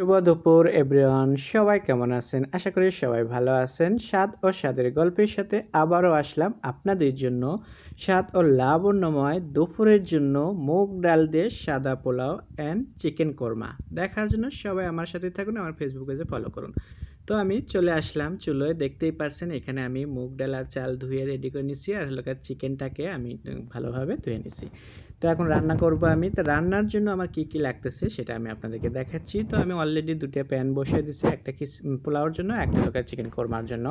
শুভ দুপুর এভরিওয়ান সবাই কেমন আছেন? আশা করি সবাই ভালো আছেন। স্বাদ ও স্বাদের গল্পের সাথে আবারও আসলাম আপনাদের জন্য স্বাদ ও লাবণ্যময় দুপুরের জন্য মুগ ডাল দিয়ে সাদা পোলাও অ্যান্ড চিকেন কোরমা। দেখার জন্য সবাই আমার সাথে থাকুন, আমার ফেসবুকে পেজে ফলো করুন। তো আমি চলে আসলাম চুলোয়। দেখতেই পারছেন, এখানে আমি মুগ ডাল আর চাল ধুয়ে রেডি করে নিছি আর হলো চিকেনটাকে আমি ভালোভাবে ধুয়ে নিছি। তো এখন রান্না করব আমি। তো রান্নার জন্য আমার কি কি লাগতেছে সেটা আমি আপনাদেরকে দেখাচ্ছি। তো আমি অলরেডি দুটো প্যান বসিয়ে দিছি, একটা কি পোলাওর জন্য, একটা লোকের চিকেন কোরমার জন্য।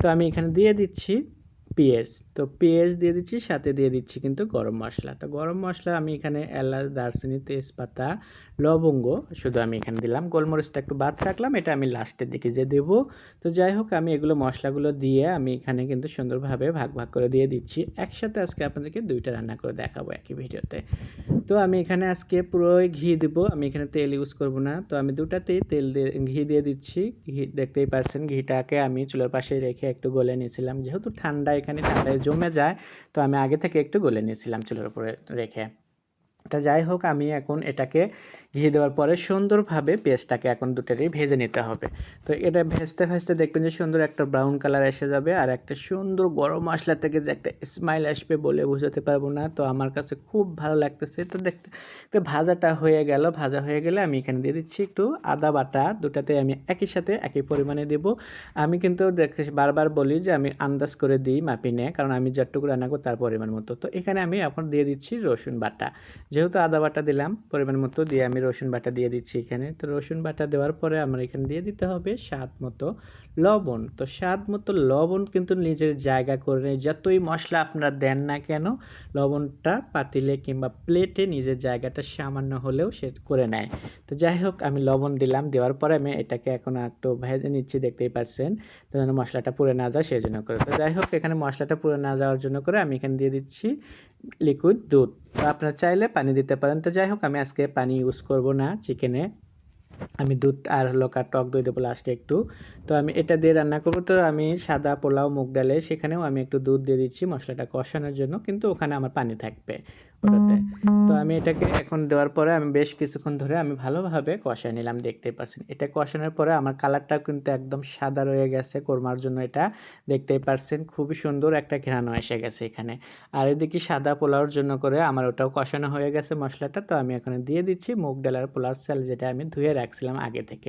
তো আমি এখানে দিয়ে দিচ্ছি পেঁয়াজ। তো পেঁয়াজ দিয়ে দিচ্ছি, সাথে দিয়ে দিচ্ছি কিন্তু গরম মশলা। তো গরম মশলা আমি এখানে এলাচ, দারচিনি, তেজপাতা, লবঙ্গ শুধু আমি এখানে দিলাম। গোলমরিচটা একটু বাদ রাখলাম, এটা আমি লাস্টের দিকে যে দেব। তো যাই হোক, আমি এগুলো মশলাগুলো দিয়ে আমি এখানে কিন্তু সুন্দরভাবে ভাগ ভাগ করে দিয়ে দিচ্ছি। একসাথে আজকে আপনাদেরকে দুইটা রান্না করে দেখাবো একই ভিডিওতে। তো আমি এখানে আজকে পুরোই ঘি দিব। আমি এখানে তেল ইউজ করব না। তো আমি দুটাতেই তেল দিয়ে, ঘি দিয়ে দিচ্ছি। ঘি দেখতেই পারছেন ঘিটাকে আমি চুলার পাশে রেখে একটু গলে নিয়েছিলাম। যেহেতু ঠান্ডা এখানে ঠান্ডায় জমে যায়। তো আমি আগে থেকে একটু গলে নিয়েছিলাম চুলের উপরে রেখে। তা যাই হোক, আমি এখন এটাকে ঘি দেওয়ার পরে সুন্দরভাবে পেস্টটাকে এখন দুটারই ভেজে নিতে হবে। তো এটা ভেজতে ভেজতে দেখবেন যে সুন্দর একটা ব্রাউন কালার এসে যাবে আর একটা সুন্দর গরম মশলা থেকে যে একটা স্মাইল আসবে বলে বুঝাতে পারব না। তো আমার কাছে খুব ভালো লাগতেছে। তো দেখতে, তো ভাজাটা হয়ে গেল। ভাজা হয়ে গেলে আমি এখানে দিয়ে দিচ্ছি একটু আদা বাটা। দুটাতে আমি একই সাথে একই পরিমাণে দেব। আমি কিন্তু দেখে বারবার বলি যে আমি আন্দাজ করে দিই মাপিনে কারণ আমি যতটুকু রান্না করি তার পরিমাণ মতো। তো এখানে আমি এখন দিয়ে দিচ্ছি রসুন বাটা। যেহেতু আদা বাটা দিলাম, পরিমাণ মতো দিয়ে আমি রসুন বাটা দিয়ে দিচ্ছি এখানে। তো রসুন বাটা দেওয়ার পরে আমার এখানে দিয়ে দিতে হবে স্বাদ মতো লবণ। তো স্বাদ মতো লবণ কিন্তু নিজের জায়গা করে নেয় যতই মশলা আপনারা দেন না কেন, লবণটা পাতিলে কিংবা প্লেটে নিজের জায়গাটা সামান্য হলেও সে করে নেয়। তো যাই হোক, আমি লবণ দিলাম, দেওয়ার পরে আমি এটাকে এখন একটু ভেজে নিচ্ছি, দেখতেই পারছেন। তো যেন মশলাটা পুড়ে না যায় সেই জন্য করে। তো যাই হোক, এখানে মশলাটা পুড়ে না যাওয়ার জন্য করে আমি এখানে দিয়ে দিচ্ছি লিকুইড দুধ। আপনারা চাইলে পানি দিতে পারেন। তো যাই হোক, আমি আজকে পানি ইউজ করব না চিকেনে আমি দুধ আর হলো কার টক দই দেবো লাস্টে একটু। তো আমি এটা দিয়ে রান্না করব। তো আমি সাদা পোলাও, মুগ ডালে সেখানেও আমি একটু দুধ দিয়ে দিচ্ছি মশলাটা কষানোর জন্য, কিন্তু ওখানে আমার পানি থাকবে ওটাতে। তো আমি এটাকে এখন দেওয়ার পরে আমি বেশ কিছুক্ষণ ধরে আমি ভালোভাবে কষায় নিলাম, দেখতেই পাচ্ছেন এটা কষানোর পরে আমার কালারটা কিন্তু একদম সাদা রয়ে গেছে কোরমার জন্য এটা, দেখতেই পারছেন। খুবই সুন্দর একটা ঘেরানো এসে গেছে এখানে। আর এদিকে সাদা পোলাওর জন্য করে আমার ওটাও কষানো হয়ে গেছে মশলাটা। তো আমি এখানে দিয়ে দিচ্ছি মুগ ডালার পোলার চাল যেটা আমি ধুয়ে রাখছিলাম আগে থেকে।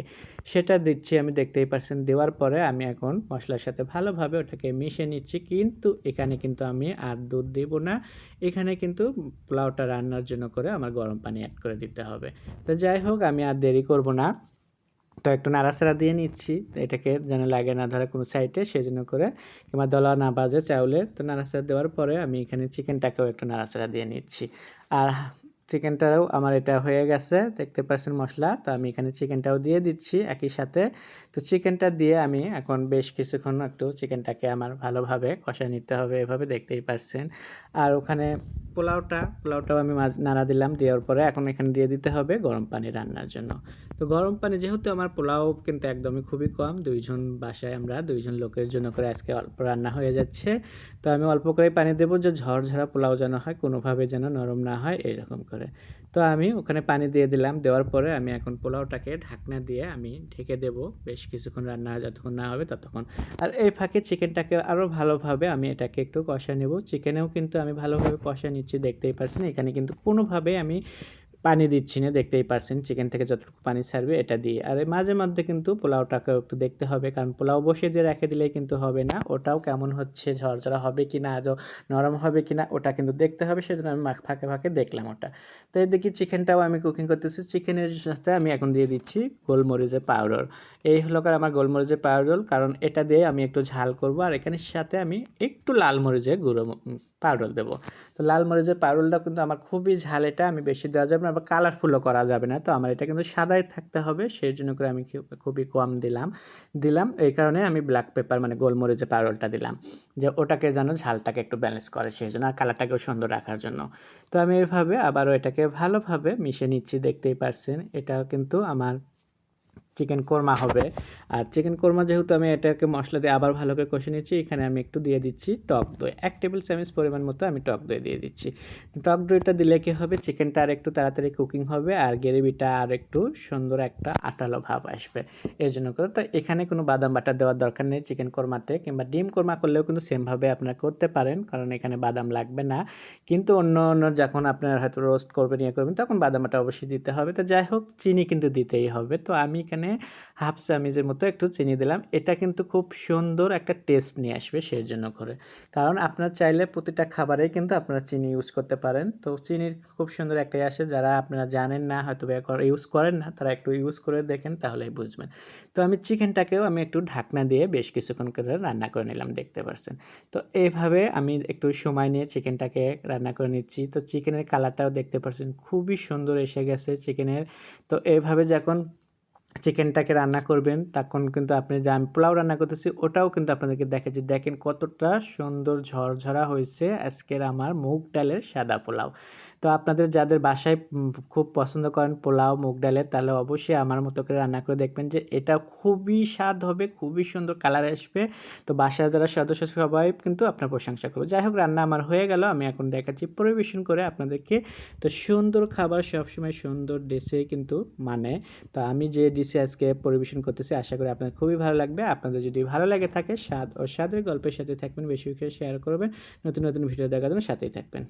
সেটা দিচ্ছি, আমি দেখতেই পারছেন। দেওয়ার পরে আমি এখন মশলার সাথে ভালোভাবে ওটাকে মিশিয়ে নিচ্ছি। কিন্তু এখানে কিন্তু আমি আর দুধ দেব না। এখানে কিন্তু পোলাওটা রান্নার জন্য করে আমার গরম পানি অ্যাড করে দিতে হবে। তো যাই হোক, আমি আর দেরি করব না। তো একটু নাড়াচাড়া দিয়ে নিচ্ছি। এটাকে যেন লাগে না ধরে কোনো সাইডে সেজন্য করে কিংবা দলা না বাজে চাউলের তো নাড়াচাড়া দেওয়ার পরে আমি এখানে চিকেনটাকেও একটু নাড়াচাড়া দিয়ে নিচ্ছি। আর চিকেনটাও আমার এটা হয়ে গেছে, দেখতে পাচ্ছেন মশলা, তো আমি এখানে চিকেনটাও দিয়ে দিচ্ছি একই সাথে। তো চিকেনটা দিয়ে আমি এখন বেশ কিছুক্ষণ একটু চিকেনটাকে আমার ভালোভাবে কষা নিতে হবে, এভাবে দেখতেই পাচ্ছেন। আর ওখানে পোলাওটা, পোলাওটাও আমি নাড়া দিলাম, দেওয়ার পরে এখন এখানে দিয়ে দিতে হবে গরম পানি রান্নার জন্য। তো গরম পানি যেহেতু আমার পোলাও কিন্তু একদমই খুবই কম, দুইজন বাসায় আমরা দুইজন লোকের জন্য করে আজকে অল্প রান্না হয়ে যাচ্ছে। তো আমি অল্প করে পানি দেবো যে ঝরঝরা পোলাও যেন হয়, কোনোভাবে যেন নরম না হয় এইরকম করে। তো আমি ওখানে পানি দিয়ে দিলাম, দেওয়ার পরে আমি এখন পোলাওটাকে ঢাকনা দিয়ে আমি ঢেকে দেব। বেশ কিছুক্ষণ রান্না যতক্ষণ না হবে ততক্ষণ। আর এই ফাঁকে চিকেনটাকে আরও ভালোভাবে আমি এটাকে একটু কষা নেব। চিকেনেও কিন্তু আমি ভালোভাবে কষা নিচ্ছি, দেখতেই পাচ্ছেন। এখানে কিন্তু কোনোভাবে আমি পানি দিচ্ছি না, দেখতেই পারছেন। চিকেন থেকে যতটুকু পানি ছাড়বে এটা দিয়ে। আর মাঝে মধ্যে কিন্তু পোলাওটাকেও একটু দেখতে হবে, কারণ পোলাও বসিয়ে দিয়ে রেখে দিলেই কিন্তু হবে না। ওটাও কেমন হচ্ছে, ঝরঝরা হবে কি না নরম হবে কি না ওটা কিন্তু দেখতে হবে, সেজন্য আমি ফাঁকে ফাঁকে দেখলাম ওটা। তো দেখি চিকেনটাও আমি কুকিং করতেছি। চিকেনের সাথে আমি এখন দিয়ে দিচ্ছি গোলমরিচের পাউডার এই হলো কার আমার গোলমরিচের পাউডার কারণ এটা দিয়ে আমি একটু ঝাল করব। আর এখানে সাথে আমি একটু লাল মরিচের গুঁড়ো পাউডার দেবো। তো লাল মরিচের পাউডারটা কিন্তু আমার খুবই ঝাল, এটা আমি বেশি দেওয়া যাবে না, আবার কালারফুলও করা যাবে না। তো আমার এটা কিন্তু সাদাই থাকতে হবে সেই জন্য করে আমি খুবই কম দিলাম। দিলাম, এই কারণে আমি ব্ল্যাক পেপার মানে গোলমরিচের পাউডারটা দিলাম, যে ওটাকে যেন ঝালটাকে একটু ব্যালেন্স করে সেই জন্য আর কালারটাকেও সুন্দর রাখার জন্য। তো আমি এইভাবে আবারও এটাকে ভালোভাবে মিশে নিচ্ছি, দেখতেই পারছেন এটা কিন্তু আমার চিকেন কোরমা হবে। আর চিকেন কোরমা যেহেতু আমি এটাকে মশলা দিয়ে আবার ভালো করে কষে নিচ্ছি এখানে আমি একটু দিয়ে দিচ্ছি টক দই। এক টেবিল চামচ পরিমাণ মতো আমি টক দই দিয়ে দিচ্ছি। টক দইটা দিলে কি হবে, চিকেনটা আর একটু তাড়াতাড়ি কুকিং হবে আর গ্রেভিটা আর একটু সুন্দর একটা আটালো ভাব আসবে। এর জন্য করে তো এখানে কোনো বাদাম বাটা দেওয়ার দরকার নেই চিকেন কোরমাতে, কিংবা ডিম কোরমা করলেও কিন্তু সেমভাবে আপনারা করতে পারেন, কারণ এখানে বাদাম লাগবে না। কিন্তু অন্য অন্য যখন আপনার হয়তো রোস্ট করবেন ইয়ে করবেন, তখন বাদাম বাটা অবশ্যই দিতে হবে। তো যাই হোক, চিনি কিন্তু দিতেই হবে। তো আমি এখানে হাফ চামিচের মতো একটু চিনি দিলাম। এটা কিন্তু খুব সুন্দর একটা টেস্ট নিয়ে আসবে সেই জন্য করে। কারণ আপনারা চাইলে প্রতিটা খাবারেই কিন্তু আপনারা চিনি ইউজ করতে পারেন। তো চিনির খুব সুন্দর একটাই আসে। যারা আপনারা জানেন না, হয়তো ইউজ করেন না, তারা একটু ইউজ করে দেখেন, তাহলেই বুঝবেন। তো আমি চিকেনটাকেও আমি একটু ঢাকনা দিয়ে বেশ কিছুক্ষণ করে রান্না করে নিলাম, দেখতে পাচ্ছেন তো এইভাবে আমি একটু সময় নিয়ে চিকেনটাকে রান্না করে নিচ্ছি। তো চিকেনের কালারটাও দেখতে পাচ্ছেন খুবই সুন্দর এসে গেছে চিকেনের। তো এইভাবে যখন চিকেনটাকে রান্না করবেন, তখন কিন্তু আপনি যে আমি পোলাও রান্না করতেছি, ওটাও কিন্তু আপনাদেরকে দেখাচ্ছি দেখেন কতটা সুন্দর ঝরঝরা হয়েছে আজকের আমার মুগ ডালের সাদা পোলাও। তো আপনাদের যাদের বাসায় খুব পছন্দ করেন পোলাও, মুগ ডালের, তাহলে অবশ্যই আমার মতো করে রান্না করে দেখবেন যে এটা খুবই স্বাদ হবে, খুবই সুন্দর কালার আসবে। তো বাসায় যারা সদস্য, সবাই কিন্তু আপনার প্রশংসা করবে। যাই হোক, রান্না আমার হয়ে গেল, আমি এখন দেখাচ্ছি পরিবেশন করে আপনাদেরকে। তো সুন্দর খাবার সবসময় সুন্দর ডিশে কিন্তু মানে। তো আমি যে ডিশে আজকে পরিবেশন করতেছি, আশা করি আপনার খুবই ভালো লাগবে। আপনাদের যদি ভালো লাগে থাকে, স্বাদ ও স্বাদের গল্পের সাথে থাকবেন, বেশি বেশি শেয়ার করবেন, নতুন নতুন ভিডিও দেখার জন্য সাথেই থাকবেন।